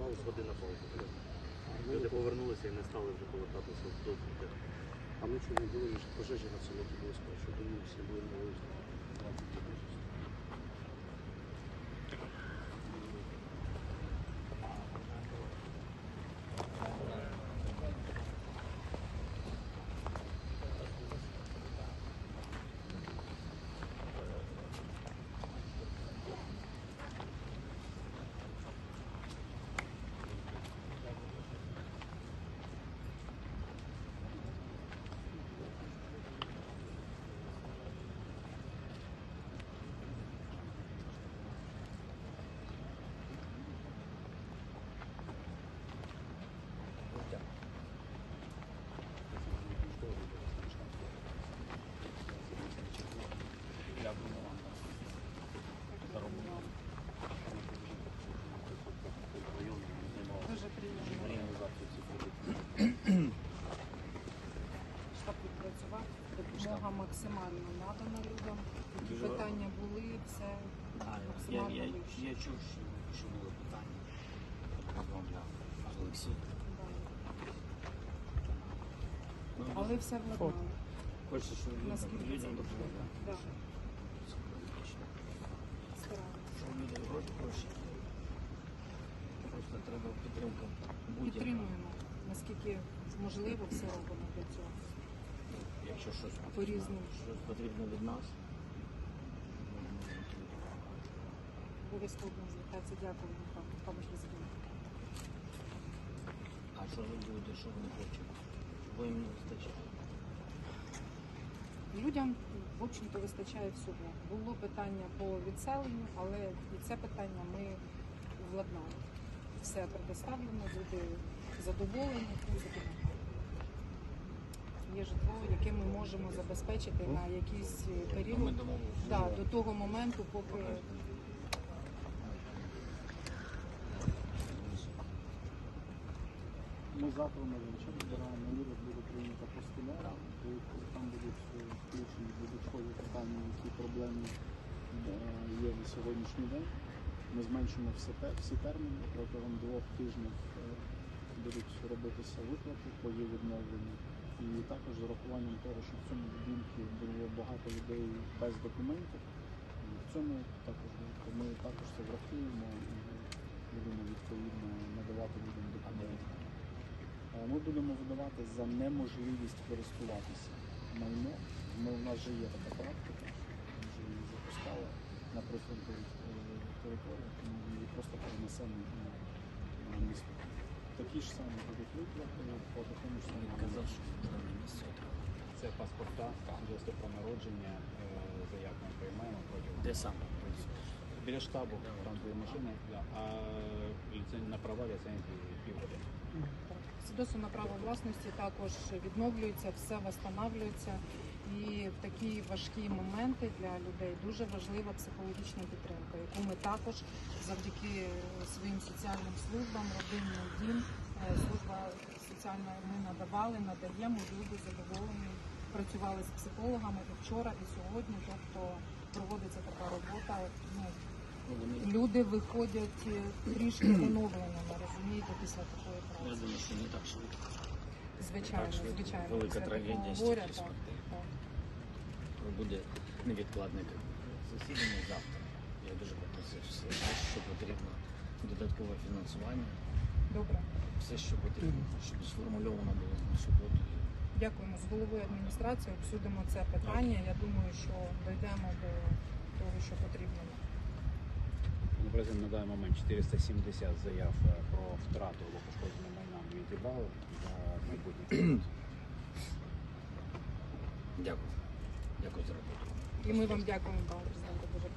час паузи. Година Люди повернулися і не стали вже повертатися в до а ми чому були, що пожежі на село було спершу, тому всі були на вулиці. Максимально надана людям. Які Дуже питання були, все А, я, я, вище. я чув, що, що були питання. Розмовляв з Олексієм. Да. Ну, Але все владнали. Хочеться, щоб людям, Наскільки це людям допомогли. Да. Психологічно. Люди гроші, гроші. Просто треба підтримка. Будь-яка. Підтримуємо, наскільки можливо, все робимо для цього. Якщо щось По-різному. щось потрібно від нас. Обов'язково звертатися. Дякую вам, пане президент. А що ви будете, що вони хочуть? Бо їм не вистачає. Людям, в общем-то, вистачає всього. Було питання по відселенню, але і це питання ми владнали. Все предоставлено, люди задоволені, задоволені. Є житло, яке ми можемо забезпечити на якийсь період да, до того моменту, поки Ми завтра на вечір збираємо на уряд, буде прийнята постанова, коли там будуть е, включені додаткові питання, які проблеми е, є на сьогоднішній день. Ми зменшимо всі, всі терміни, протягом двох тижнів е, будуть робитися виплати по її відновленню. І також з урахуванням того, що в цьому будинку було багато людей без документів. І В цьому також ми також це врахуємо і будемо відповідно надавати людям документи. Е, Ми будемо видавати за неможливість користуватися майно. Ми, у нас вже є така практика, ми вже її запускали на прифронтових е, територіях, тому її просто перенесемо на місто. Такі ж самі будуть виплати по такому ж самому. казав, що. Це паспорта, свідоцтво про народження, е, заявку ми приймаємо протягом. Де саме? Біля штабу, там дві машини, а на права ліцензії півгодини. Свідоцтво на право власності також відновлюється, все встановлюється. І в такі важкі моменти для людей дуже важлива психологічна підтримка, яку ми також завдяки своїм соціальним службам, родинний дім, е, служба соціальна ми надавали, надаємо. Люди задоволені. Працювали з психологами і вчора, і сьогодні. Тобто проводиться така робота. Ну, люди виходять е, трішки оновленими, розумієте, після такої я праці. думаю, що не так швидко. Звичайно, Так, швидко. звичайно. Велика трагедія горя, так, так. Буде невідкладне засідання завтра. Я дуже попросив все, все, що потрібно, додаткове фінансування, Добре, все, що потрібно, щоб сформульовано було на суботу. дякуємо з головою адміністрації, обсудимо це питання. Я думаю, що дійдемо до того, що потрібно. Президент на даний момент 470 заяв е, про втрату або пошкодження майна відібрали за майбутнє. Дякую. Дякую за роботу. І ми вам дякуємо, пане президенте, дуже.